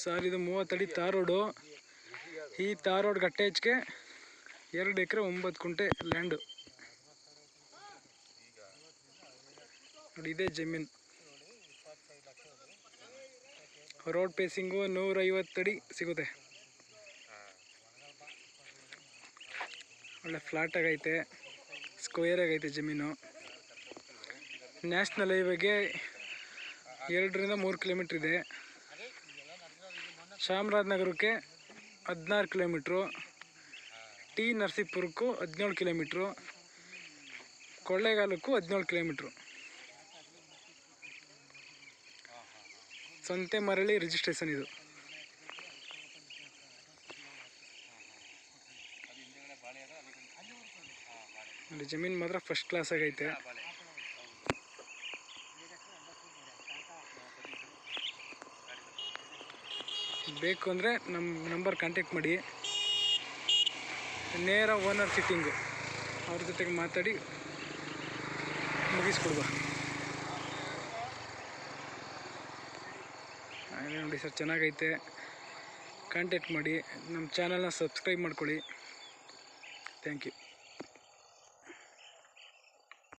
Sir ಇದು ಮೂವತ್ತಡಿ ತಾರ್ road. ಈ tar road Gatte ಹೆಚ್ಚಿಗೆ ಎರಡು ಎಕರೆ ಒಂಬತ್ತು ಕುಂಟೆ ಲ್ಯಾಂಡು ನೋಡಿ ಇದೇ ಜಮೀನು. ರೋಡ್ ಪೇಸಿಂಗು ನೂರೈವತ್ತಡಿ ಸಿಗುತ್ತೆ. ಒಳ್ಳೆ ಫ್ಲಾಟ್ ಆಗೈತೆ ಸ್ಕ್ವೇರ್ ಆಗೈತೆ ಜಮೀನು. ನ್ಯಾಷನಲ್ ಹೈವೇಗೆ ಎರಡರಿಂದ ಮೂರು ಕಿಲೋಮೀಟ್ರ್ ಇದೆ. ಚಾಮರಾಜನಗರಕ್ಕೆ ಹದಿನಾರು ಕಿಲೋಮೀಟ್ರು, ಟಿ ನರಸೀಪುರಕ್ಕೂ ಹದಿನೇಳು ಕಿಲೋಮೀಟ್ರು, ಕೊಳ್ಳೇಗಾಲಕ್ಕೂ ಹದಿನೇಳು ಕಿಲೋಮೀಟ್ರು. ಸಂತೆ ಮರಳಿ ರಿಜಿಸ್ಟ್ರೇಷನ್ ಇದು. ಜಮೀನು ಮಾತ್ರ ಫಸ್ಟ್ ಕ್ಲಾಸ್ ಆಗೈತೆ. ಬೇಕು ಅಂದರೆ ನಮ್ಮ ನಂಬರ್ ಕಾಂಟ್ಯಾಕ್ಟ್ ಮಾಡಿ. ನೇರ ಓನರ್ ಸಿಟ್ಟಿಂಗು ಅವ್ರ ಜೊತೆಗೆ ಮಾತಾಡಿ ಮುಗಿಸ್ಕೊಡುವ. ಹಾಗೆ ನೋಡಿ ಸರ್, ಚೆನ್ನಾಗೈತೆ. ಕಾಂಟ್ಯಾಕ್ಟ್ ಮಾಡಿ ನಮ್ಮ ಚಾನಲ್ನ ಸಬ್ಸ್ಕ್ರೈಬ್ ಮಾಡ್ಕೊಳ್ಳಿ. Thank you